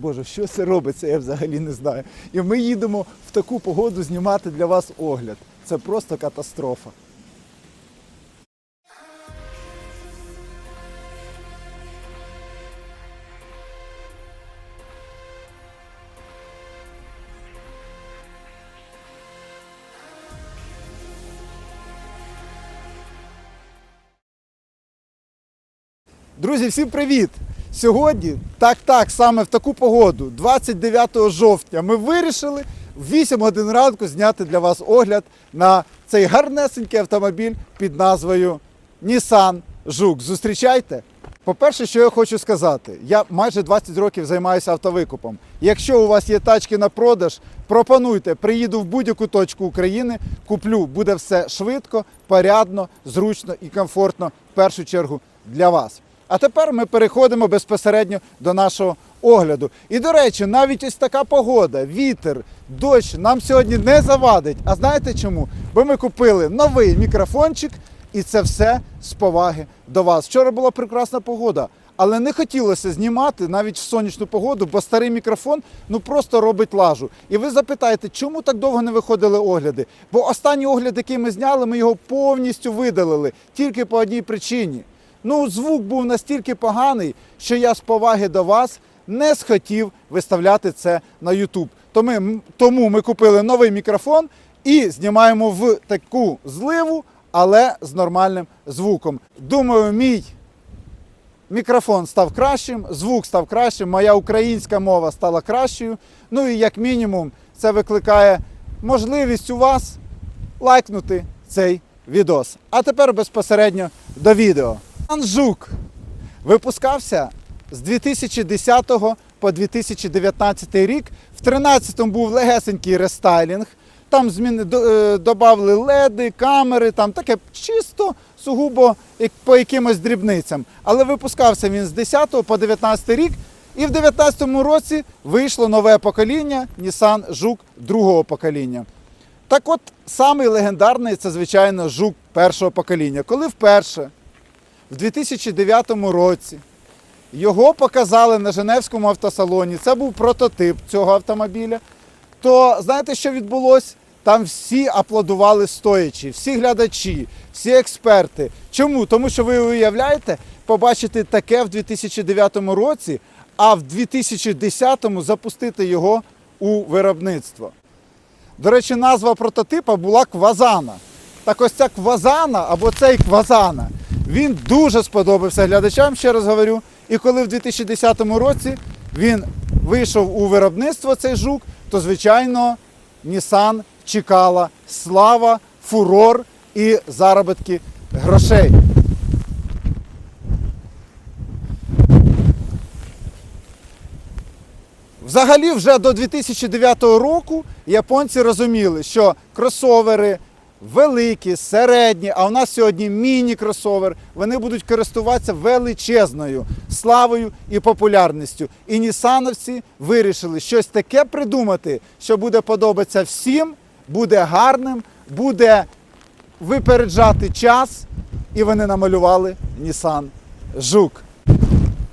Боже, що це робиться, я взагалі не знаю. І ми їдемо в таку погоду знімати для вас огляд. Це просто катастрофа. Друзі, всім привіт! Сьогодні, так, так, саме в таку погоду, 29 жовтня, ми вирішили в 8 годин ранку зняти для вас огляд на цей гарнесенький автомобіль під назвою Nissan Жук. Зустрічайте! По-перше, що я хочу сказати, я майже 20 років займаюся автовикупом. Якщо у вас є тачки на продаж, пропонуйте, приїду в будь-яку точку України, куплю, буде все швидко, порядно, зручно і комфортно в першу чергу для вас. А тепер ми переходимо безпосередньо до нашого огляду. І до речі, навіть ось така погода, вітер, дощ нам сьогодні не завадить. А знаєте чому? Бо ми купили новий мікрофончик, і це все з поваги до вас. Вчора була прекрасна погода. Але не хотілося знімати навіть в сонячну погоду, бо старий мікрофон ну просто робить лажу. І ви запитаєте, чому так довго не виходили огляди? Бо останній огляд, який ми зняли, ми його повністю видалили тільки по одній причині. Ну, звук був настільки поганий, що я з поваги до вас не схотів виставляти це на YouTube. Тому, ми купили новий мікрофон і знімаємо в таку зливу, але з нормальним звуком. Думаю, мій мікрофон став кращим, звук став кращим, моя українська мова стала кращою. Ну і як мінімум, це викликає можливість у вас лайкнути цей відос. А тепер безпосередньо до відео. Анжук випускався з 2010 по 2019 рік. В 2013 був легесенький рестайлінг. Там зміни е, додали леди, камери, там таке чисто сугубо по якимось дрібницям. Але випускався він з 10 по 19 рік. І в 2019 році вийшло нове покоління Nissan Жук другого покоління. Так от, самий легендарний це, звичайно, жук першого покоління. Коли вперше, в 2009 році, його показали на Женевському автосалоні, це був прототип цього автомобіля, то знаєте, що відбулося? Там всі аплодували стоячи, всі глядачі, всі експерти. Чому? Тому що ви уявляєте, побачити таке в 2009 році, а в 2010 запустити його у виробництво. До речі, назва прототипа була Квазана. Так ось ця Квазана або цей Квазана, він дуже сподобався глядачам, ще раз говорю. І коли в 2010 році він вийшов у виробництво цей жук, то звичайно Nissan чекала слава, фурор і заробітки грошей. Взагалі, вже до 2009 року японці розуміли, що кросовери великі, середні, а у нас сьогодні міні-кросовер, вони будуть користуватися величезною славою і популярністю. І нісановці вирішили щось таке придумати, що буде подобатися всім, буде гарним, буде випереджати час. І вони намалювали Nissan Жук.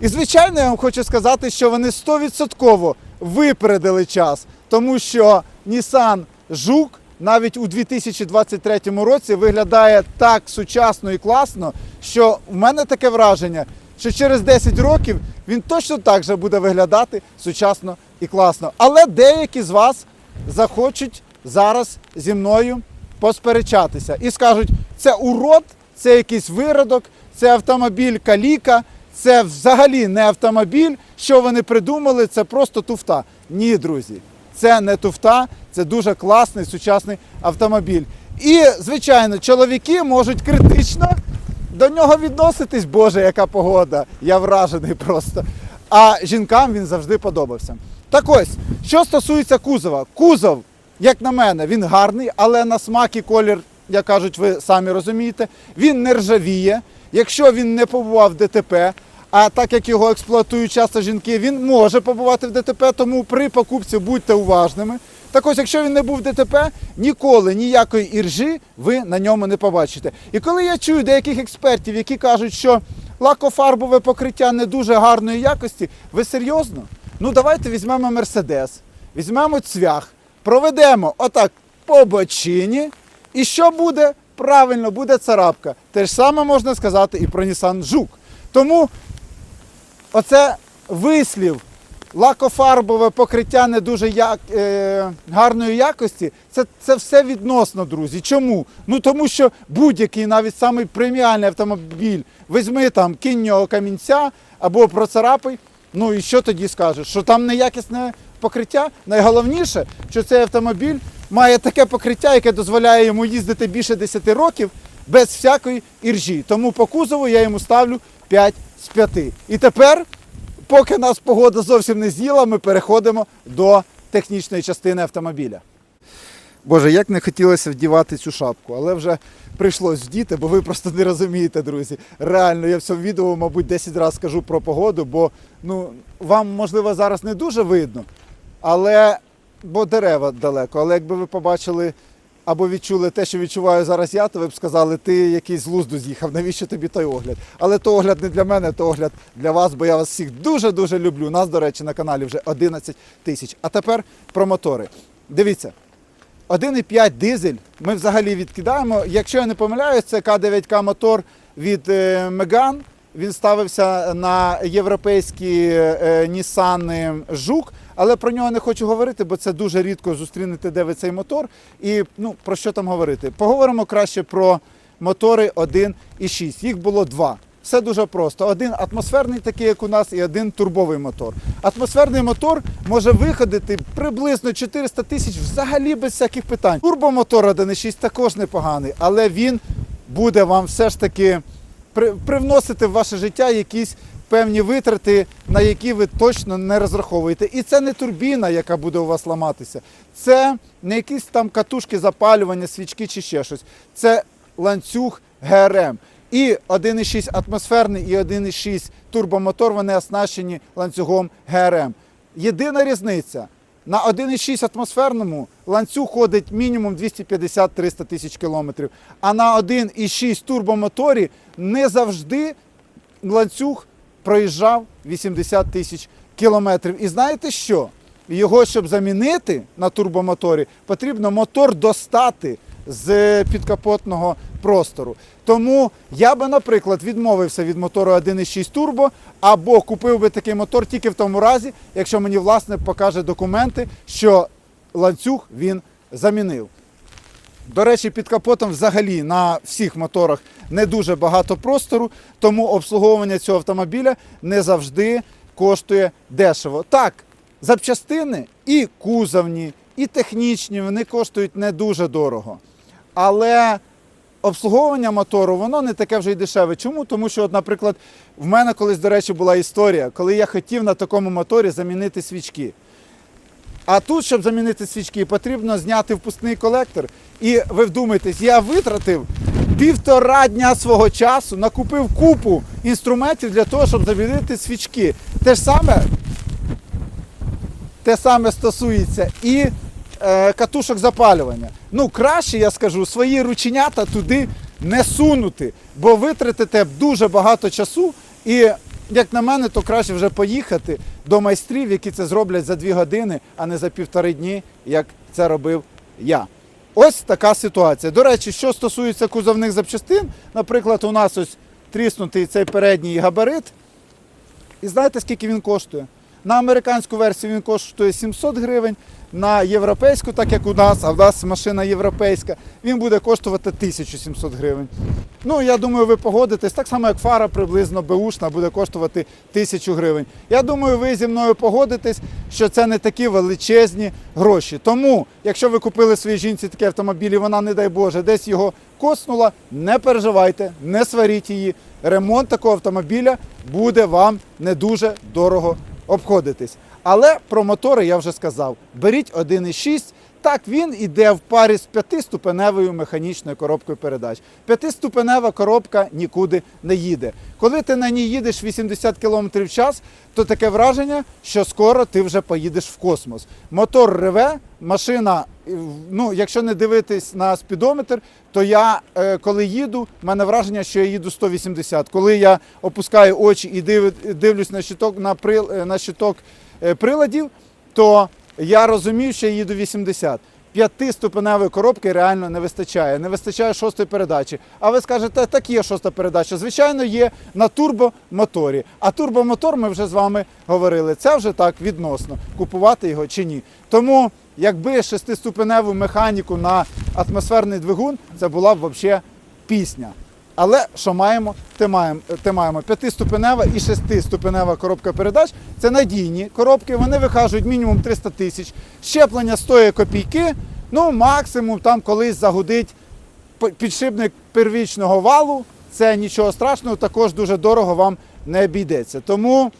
І звичайно, я вам хочу сказати, що вони 100% випередили час, тому що Nissan Жук навіть у 2023 році виглядає так сучасно і класно, що в мене таке враження, що через 10 років він точно так же буде виглядати сучасно і класно. Але деякі з вас захочуть зараз зі мною посперечатися і скажуть, це урод, це якийсь виродок, це автомобіль каліка, це взагалі не автомобіль. Що вони придумали, це просто туфта. Ні, друзі, це не туфта, це дуже класний сучасний автомобіль. І, звичайно, чоловіки можуть критично до нього відноситись. Боже, яка погода! Я вражений просто. А жінкам він завжди подобався. Так ось, що стосується кузова, кузов, як на мене, він гарний, але на смак і колір, як кажуть, ви самі розумієте, він не ржавіє. Якщо він не побував ДТП, а так як його експлуатують часто жінки, він може побувати в ДТП, тому при покупці будьте уважними. Так ось, якщо він не був в ДТП, ніколи ніякої іржі ви на ньому не побачите. І коли я чую деяких експертів, які кажуть, що лакофарбове покриття не дуже гарної якості, ви серйозно? Ну давайте візьмемо Мерседес, візьмемо цвях, проведемо отак по бочині. І що буде? Правильно, буде царапка. Те ж саме можна сказати і про Nissan Жук. Тому оце вислів, лакофарбове покриття не дуже як, е, гарної якості, це, це все відносно, друзі. Чому? Ну тому що будь-який, навіть самий преміальний автомобіль, візьми там кинь в нього камінця або процарапай, ну і що тоді скажеш? Що там неякісне покриття? Найголовніше, що цей автомобіль має таке покриття, яке дозволяє йому їздити більше 10 років без всякої іржі. Тому по кузову я йому ставлю 5 з 5. І тепер поки нас погода зовсім не з'їла, ми переходимо до технічної частини автомобіля. Боже, як не хотілося вдівати цю шапку, але вже прийшлось вдіти, бо ви просто не розумієте, друзі. Реально, я в цьому відео, мабуть, 10 разів скажу про погоду, бо ну, вам, можливо, зараз не дуже видно, але бо дерева далеко. Але якби ви побачили або відчули те, що відчуваю зараз я, то ви б сказали, ти якийсь з з'їхав, навіщо тобі той огляд? Але то огляд не для мене, то огляд для вас, бо я вас всіх дуже-дуже люблю. Нас, до речі, на каналі вже 11 тисяч. А тепер про мотори. Дивіться. 1,5 дизель ми взагалі відкидаємо. Якщо я не помиляюсь, це К9К мотор від е, Megane. Він ставився на європейські е, Nissan Жук, але про нього не хочу говорити, бо це дуже рідко зустрінете, де ви цей мотор. І ну, про що там говорити? Поговоримо краще про мотори 1,6. Їх було два. Все дуже просто. Один атмосферний, такий як у нас, і один турбовий мотор. Атмосферний мотор може виходити приблизно 400 тисяч взагалі без всяких питань. Турбомотор 1.6 також непоганий, але він буде вам все ж таки при- привносити в ваше життя якісь певні витрати, на які ви точно не розраховуєте. І це не турбіна, яка буде у вас ламатися. Це не якісь там катушки запалювання, свічки чи ще щось. Це ланцюг ГРМ. І 1,6 атмосферний, і 1,6 турбомотор вони оснащені ланцюгом ГРМ. Єдина різниця. На 1,6 атмосферному ланцюг ходить мінімум 250-300 тисяч кілометрів. А на 1,6 турбомоторі не завжди ланцюг проїжджав 80 тисяч кілометрів. І знаєте що? Його, щоб замінити на турбомоторі, потрібно мотор достати з підкапотного простору. Тому я би, наприклад, відмовився від мотору 1.6 турбо або купив би такий мотор тільки в тому разі, якщо мені власне покаже документи, що ланцюг він замінив. До речі, під капотом взагалі на всіх моторах не дуже багато простору, тому обслуговування цього автомобіля не завжди коштує дешево. Так, запчастини і кузовні, і технічні, вони коштують не дуже дорого. Але обслуговування мотору воно не таке вже й дешеве. Чому? Тому що, от, наприклад, в мене колись, до речі, була історія, коли я хотів на такому моторі замінити свічки. А тут, щоб замінити свічки, потрібно зняти впускний колектор. І ви вдумайтесь, я витратив півтора дня свого часу, накупив купу інструментів для того, щоб замінити свічки. Те ж саме, те саме стосується і е, катушок запалювання. Ну, краще, я скажу, свої рученята туди не сунути, бо витратите дуже багато часу. І, як на мене, то краще вже поїхати до майстрів, які це зроблять за дві години, а не за півтори дні, як це робив я. Ось така ситуація. До речі, що стосується кузовних запчастин, наприклад, у нас ось тріснутий цей передній габарит. І знаєте, скільки він коштує? На американську версію він коштує 700 гривень, на європейську, так як у нас, а в нас машина європейська, він буде коштувати 1700 гривень. Ну, я думаю, ви погодитесь, так само, як фара приблизно беушна буде коштувати 1000 гривень. Я думаю, ви зі мною погодитесь, що це не такі величезні гроші. Тому, якщо ви купили своїй жінці такий автомобіль, і вона, не дай Боже, десь його коснула, не переживайте, не сваріть її. Ремонт такого автомобіля буде вам не дуже дорого обходитись. Але про мотори я вже сказав. Беріть 1,6. Так, він іде в парі з п'ятиступеневою механічною коробкою передач. П'ятиступенева коробка нікуди не їде. Коли ти на ній їдеш 80 км в час, то таке враження, що скоро ти вже поїдеш в космос. Мотор реве, машина, ну, якщо не дивитись на спідометр, то я, е, коли їду, в мене враження, що я їду 180. Коли я опускаю очі і див- дивлюсь на щиток, на, прил, е, на щиток е, приладів, то я розумію, що я їду 80. П'ятиступеневої коробки реально не вистачає. Не вистачає шостої передачі. А ви скажете, так є шоста передача. Звичайно, є на турбомоторі. А турбомотор ми вже з вами говорили. Це вже так відносно, купувати його чи ні. Тому, якби шестиступеневу механіку на атмосферний двигун, це була б взагалі пісня. Але що маємо? Те маємо, те маємо п'ятиступенева і шестиступенева коробка передач. Це надійні коробки, вони вихажують мінімум 300 тисяч. Щеплення стоїть копійки, ну максимум там колись загудить підшипник первічного валу. Це нічого страшного, також дуже дорого вам не обійдеться. Тому,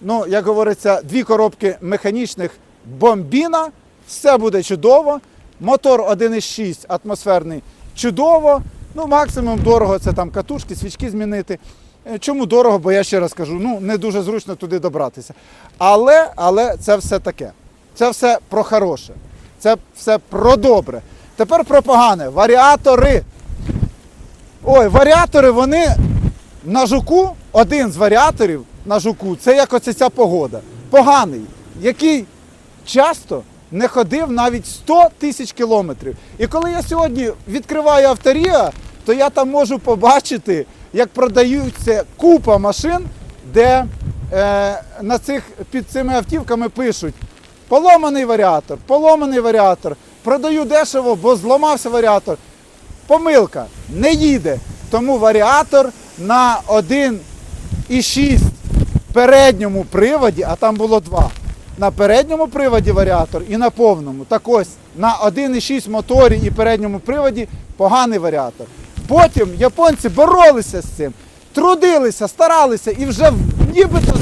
ну, як говориться, дві коробки механічних бомбіна, все буде чудово. Мотор 1,6 атмосферний чудово. Ну, максимум дорого це там катушки, свічки змінити. Е, Чому дорого? Бо я ще раз кажу, ну не дуже зручно туди добратися. Але, але це все таке. Це все про хороше. Це все про добре. Тепер про погане. Варіатори. Ой, варіатори, вони на жуку, один з варіаторів на жуку, це як оце ця погода. Поганий, який часто не ходив навіть 100 тисяч кілометрів. І коли я сьогодні відкриваю авторія, то я там можу побачити, як продаються купа машин, де е, на цих, під цими автівками пишуть поломаний варіатор, поломаний варіатор, продаю дешево, бо зламався варіатор. Помилка, не їде. Тому варіатор на 1,6 передньому приводі, а там було два. На передньому приводі варіатор і на повному. Так ось на 1,6 моторі і передньому приводі поганий варіатор. Потім японці боролися з цим, трудилися, старалися і вже нібито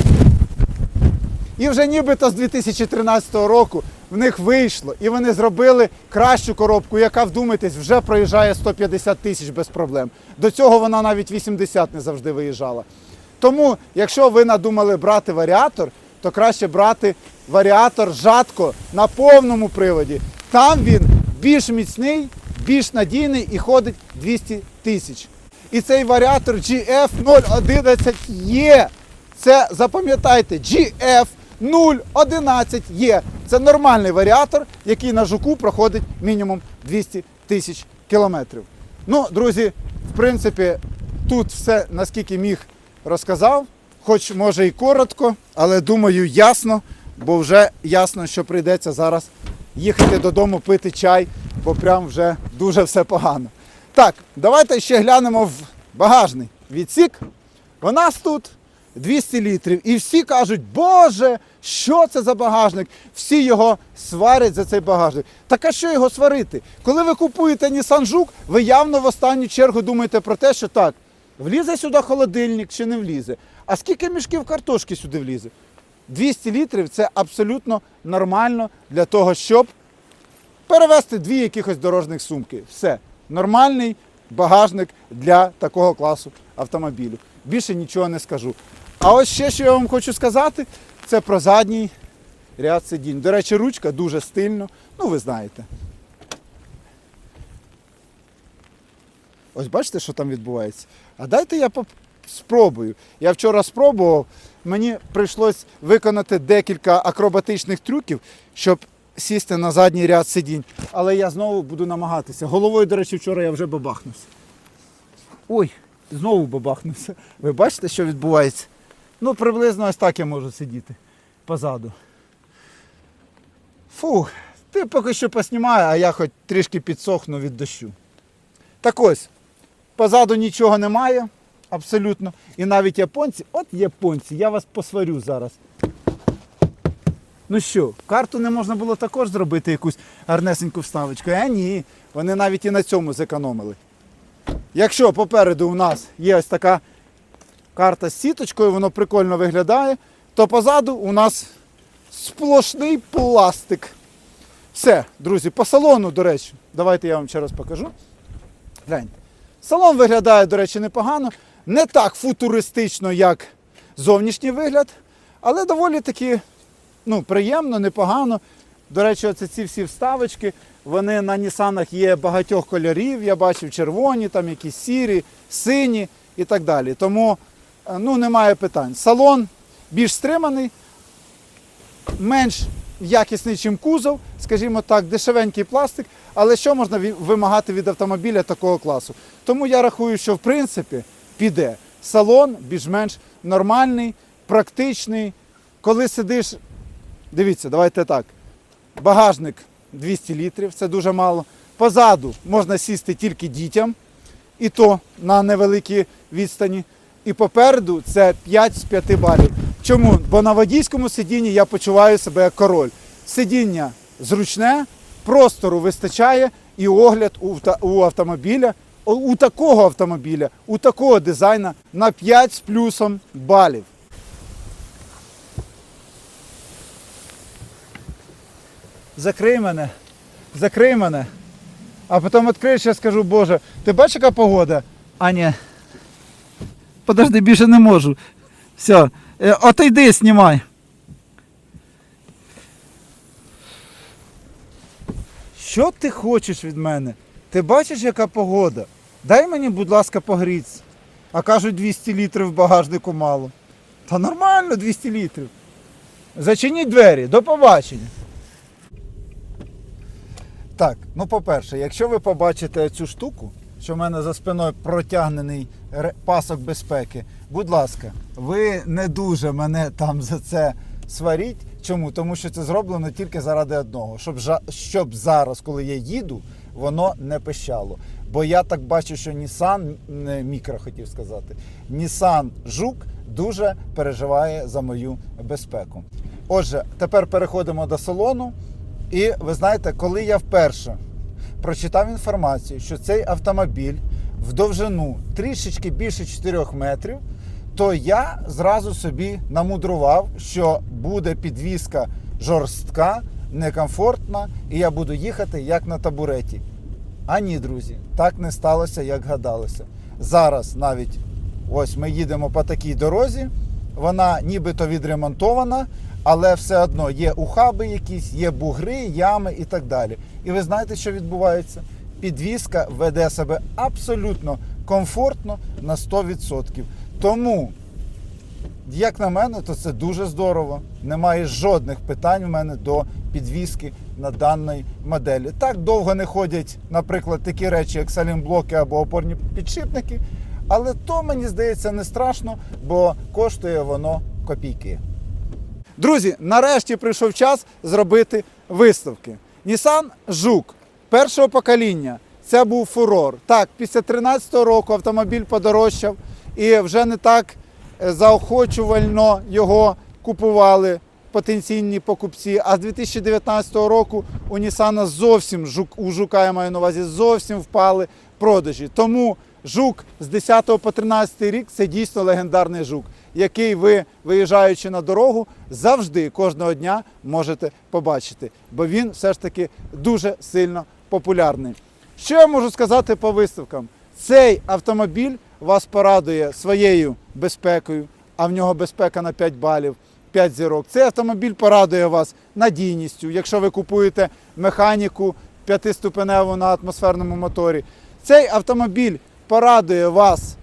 і вже нібито з 2013 року в них вийшло, і вони зробили кращу коробку, яка, вдумайтесь, вже проїжджає 150 тисяч без проблем. До цього вона навіть 80 не завжди виїжджала. Тому, якщо ви надумали брати варіатор, то краще брати варіатор жатко на повному приводі. Там він більш міцний, більш надійний і ходить 200 тисяч. І цей варіатор GF011 є. Це запам'ятайте, GF011 є. Це нормальний варіатор, який на жуку проходить мінімум 200 тисяч кілометрів. Ну, друзі, в принципі, тут все наскільки міг розказав, хоч може і коротко, але думаю, ясно, бо вже ясно, що прийдеться зараз їхати додому пити чай, бо прям вже дуже все погано. Так, давайте ще глянемо в багажний відсік. У нас тут 200 літрів. І всі кажуть, Боже, що це за багажник? Всі його сварять за цей багажник. Так а що його сварити? Коли ви купуєте Nissan Жук, ви явно в останню чергу думаєте про те, що так, влізе сюди холодильник чи не влізе. А скільки мішків картошки сюди влізе? 200 літрів це абсолютно нормально для того, щоб перевезти дві якихось дорожніх сумки. Все. Нормальний багажник для такого класу автомобілю. Більше нічого не скажу. А ось ще, що я вам хочу сказати, це про задній ряд сидінь. До речі, ручка дуже стильно, ну ви знаєте. Ось бачите, що там відбувається? А дайте я спробую. Я вчора спробував, мені прийшлось виконати декілька акробатичних трюків, щоб сісти на задній ряд сидінь. Але я знову буду намагатися. Головою, до речі, вчора я вже бабахнувся. Ой, знову бабахнувся. Ви бачите, що відбувається? Ну, приблизно ось так я можу сидіти позаду. Фух, ти поки що поснімай, а я хоч трішки підсохну від дощу. Так ось, позаду нічого немає, абсолютно. І навіть японці, от японці, я вас посварю зараз. Ну що, карту не можна було також зробити якусь гарнесеньку вставочку? А ні, вони навіть і на цьому зекономили. Якщо попереду у нас є ось така карта з сіточкою, воно прикольно виглядає, то позаду у нас сплошний пластик. Все, друзі, по салону, до речі, давайте я вам ще раз покажу. Гляньте. Салон виглядає, до речі, непогано. Не так футуристично, як зовнішній вигляд, але доволі таки ну, приємно, непогано. До речі, оце ці всі вставочки, вони на Нісанах є багатьох кольорів. Я бачив червоні, там якісь сірі, сині і так далі. Тому е, ну, немає питань. Салон більш стриманий, менш якісний, ніж кузов, скажімо так, дешевенький пластик. Але що можна вимагати від автомобіля такого класу? Тому я рахую, що в принципі піде. Салон більш-менш нормальний, практичний. Коли сидиш, дивіться, давайте так. Багажник 200 літрів, це дуже мало. Позаду можна сісти тільки дітям, і то на невеликій відстані. І попереду це 5 з 5 балів. Чому? Бо на водійському сидінні я почуваю себе як король. Сидіння зручне, простору вистачає, і огляд у, автомобіля, у- такого автомобіля, у такого дизайна на 5 з плюсом балів. Закрий мене, закрий мене. А потім відкриєш, я скажу, Боже, ти бачиш, яка погода? А ні. Подожди, більше не можу. Все, е, отойди, знімай. Що ти хочеш від мене? Ти бачиш, яка погода? Дай мені, будь ласка, погрітися. А кажуть, 200 літрів в багажнику мало. Та нормально 200 літрів. Зачиніть двері, до побачення. Так, ну по-перше, якщо ви побачите цю штуку, що в мене за спиною протягнений пасок безпеки, будь ласка, ви не дуже мене там за це сваріть. Чому? Тому що це зроблено тільки заради одного, щоб, щоб зараз, коли я їду, воно не пищало. Бо я так бачу, що Nissan, не мікро хотів сказати, Nissan Жук дуже переживає за мою безпеку. Отже, тепер переходимо до салону. І ви знаєте, коли я вперше прочитав інформацію, що цей автомобіль в довжину трішечки більше 4 метрів, то я зразу собі намудрував, що буде підвізка жорстка, некомфортна, і я буду їхати як на табуреті. А ні, друзі, так не сталося, як гадалося. Зараз навіть ось ми їдемо по такій дорозі, вона нібито відремонтована, але все одно є ухаби якісь, є бугри, ями і так далі. І ви знаєте, що відбувається? Підвізка веде себе абсолютно комфортно на 100%. Тому, як на мене, то це дуже здорово. Немає жодних питань в мене до підвізки на даній моделі. Так довго не ходять, наприклад, такі речі, як салімблоки або опорні підшипники. Але то мені здається не страшно, бо коштує воно копійки. Друзі, нарешті прийшов час зробити виставки. Nissan Жук першого покоління. Це був фурор. Так, після 13-го року автомобіль подорожчав і вже не так е, заохочувально його купували потенційні покупці. А з 2019 року у Nissan зовсім у жука я маю на увазі зовсім впали продажі. Тому жук з 10 по 13 рік це дійсно легендарний жук, який ви, виїжджаючи на дорогу, завжди кожного дня можете побачити, бо він все ж таки дуже сильно популярний. Що я можу сказати по виставкам? Цей автомобіль вас порадує своєю безпекою, а в нього безпека на 5 балів. 5 зірок. Цей автомобіль порадує вас надійністю, якщо ви купуєте механіку п'ятиступеневу на атмосферному моторі. Цей автомобіль порадує вас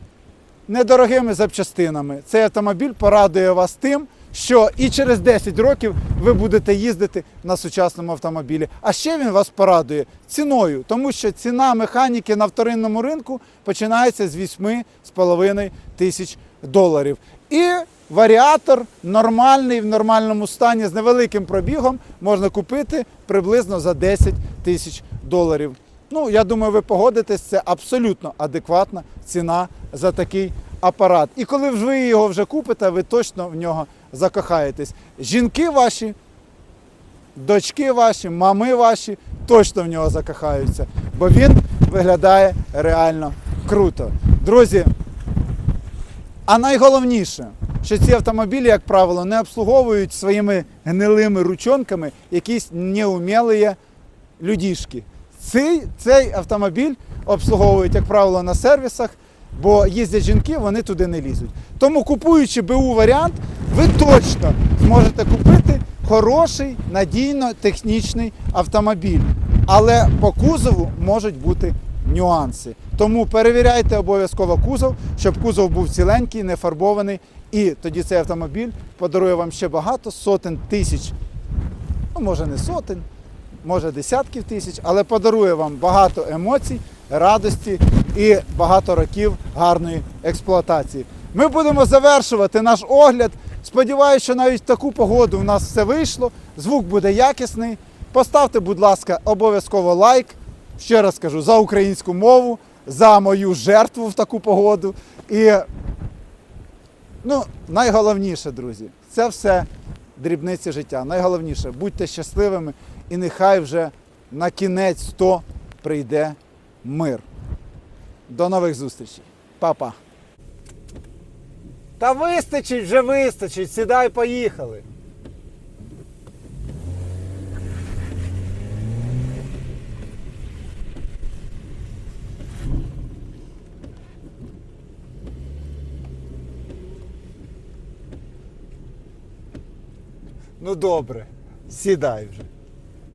недорогими запчастинами. Цей автомобіль порадує вас тим, що і через 10 років ви будете їздити на сучасному автомобілі. А ще він вас порадує ціною, тому що ціна механіки на вторинному ринку починається з 8,5 тисяч доларів. І варіатор нормальний в нормальному стані з невеликим пробігом можна купити приблизно за 10 тисяч доларів. Ну, я думаю, ви погодитесь, це абсолютно адекватна ціна за такий апарат. І коли ви його вже купите, ви точно в нього закохаєтесь. Жінки ваші, дочки ваші, мами ваші точно в нього закохаються, бо він виглядає реально круто. Друзі, а найголовніше, що ці автомобілі, як правило, не обслуговують своїми гнилими ручонками якісь неумілі людішки. Цей, цей автомобіль обслуговують, як правило, на сервісах, бо їздять жінки, вони туди не лізуть. Тому купуючи БУ варіант, ви точно зможете купити хороший, надійно технічний автомобіль. Але по кузову можуть бути нюанси. Тому перевіряйте обов'язково кузов, щоб кузов був ціленький, не фарбований. І тоді цей автомобіль подарує вам ще багато сотень тисяч ну може не сотень, може десятків тисяч, але подарує вам багато емоцій, радості і багато років гарної експлуатації. Ми будемо завершувати наш огляд. Сподіваюся, що навіть в таку погоду у нас все вийшло. Звук буде якісний. Поставте, будь ласка, обов'язково лайк. Ще раз кажу, за українську мову, за мою жертву в таку погоду. І ну, найголовніше, друзі, це все дрібниці життя. Найголовніше, будьте щасливими і нехай вже на кінець 100 прийде мир. До нових зустрічей. Па-па. Та вистачить вже вистачить. Сідай, поїхали. Ну добре, сідай вже.